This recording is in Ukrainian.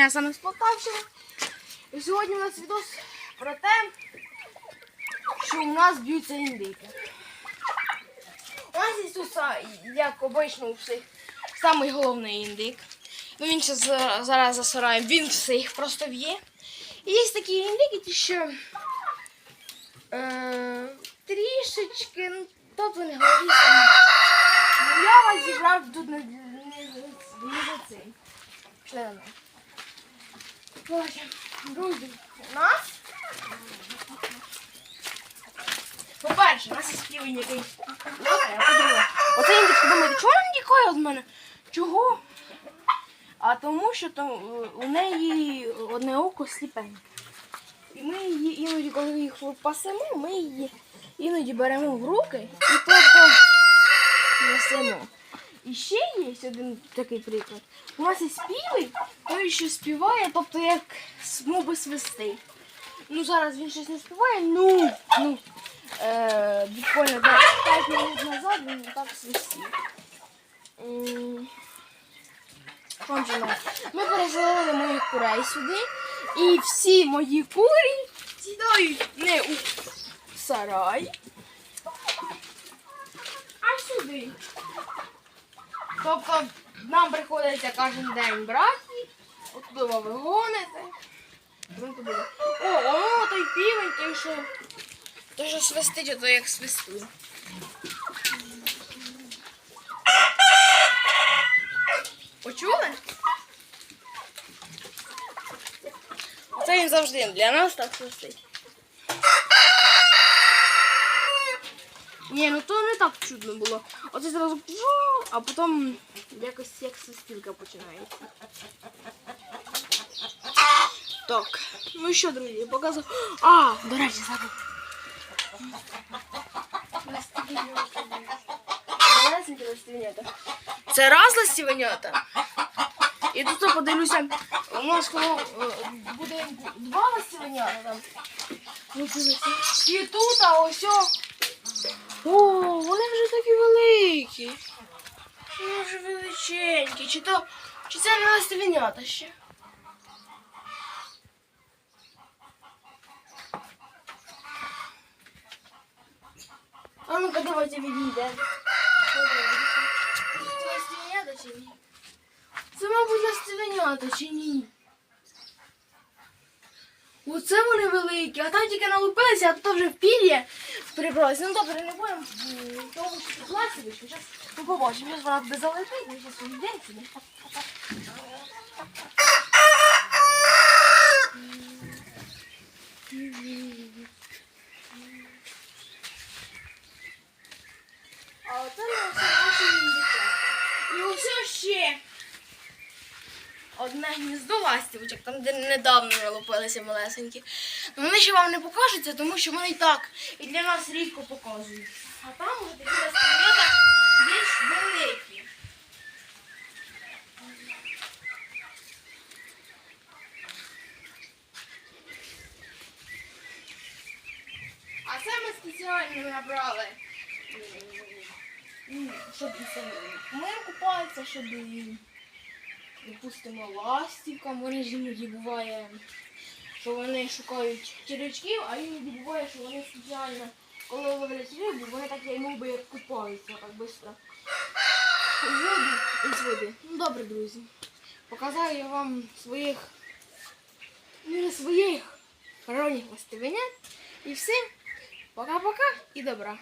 Женя саме з Полтавщини. І сьогодні у нас відос про те, що у нас б'ються індики. У нас тут, як обично у самий головний індик. Ну він ще зараз за сараєм, він всіх просто б'є. І є такі індики, що е, трішечки, ну, тут вони голові. Я вас зібрав тут не, не, не, не за цим. Мене. Коротше, друзі, у нас. По-перше, у нас є півень який. По-друге. Оце індичка думаєте, чого вона тікає від мене? Чого? А тому, що там, е, у неї одне око сліпеньке. І ми її іноді, коли їх пасемо, ми її іноді беремо в руки і тобто несемо. І ще є один такий приклад. У нас є співи, той, що співає, тобто як моби свисти. Ну зараз він щось не співає, ну, ну, е, буквально 5 минут назад він так свистів. Ну, ми переселили моїх курей сюди, і всі мої курі сідають не у сарай, а сюди. Тобто нам приходиться кожен день брати отуди ви гоните. О, о, той півень, той, що, той, що свистить, ото як свистує. Почули? Це він завжди для нас так свистить. Ні, ну то не так чудно було. Оце зразу а потім якось як свистілка починається. Так, ну що, друзі, показую. А, до речі, забув. Це раз листівнята. І тут подивлюся, у нас коли е, буде два листівнята там. І тут, а ось. О. Вони вже такі великі. Вони вже величенькі. Чи то, чи це не листівнята ще? А ну-ка, давайте відійдемо. Це ластівнята чи ні? Це, мабуть, ластівнята чи ні? Оце вони великі, а там тільки налупилися, а тут вже в пір'я прибралися. Ну добре, не будемо того, що тут ластівочку. Зараз ми побачимо, зараз вона буде залетить, ми зараз увійдемо сюди. А оце наші індичата. І ось ще одне гніздо ластівочок, там де недавно вилупилися малесенькі. Ну, Вони ще вам не покажуться, тому що вони і так і для нас рідко показують. А там вже такі ластівнята більш великі. А це ми спеціально набрали. Щоб ми купаються, щоб допустимо, ластівкам. Вони ж іноді буває, що вони шукають червячків, а іноді буває, що вони спеціально, коли ловлять рибу, вони так мов би як купаються так швидко. І води. Ну добре, друзі. Показав я вам своїх, ну не своїх природних ластівенят. І всім пока-пока і добра.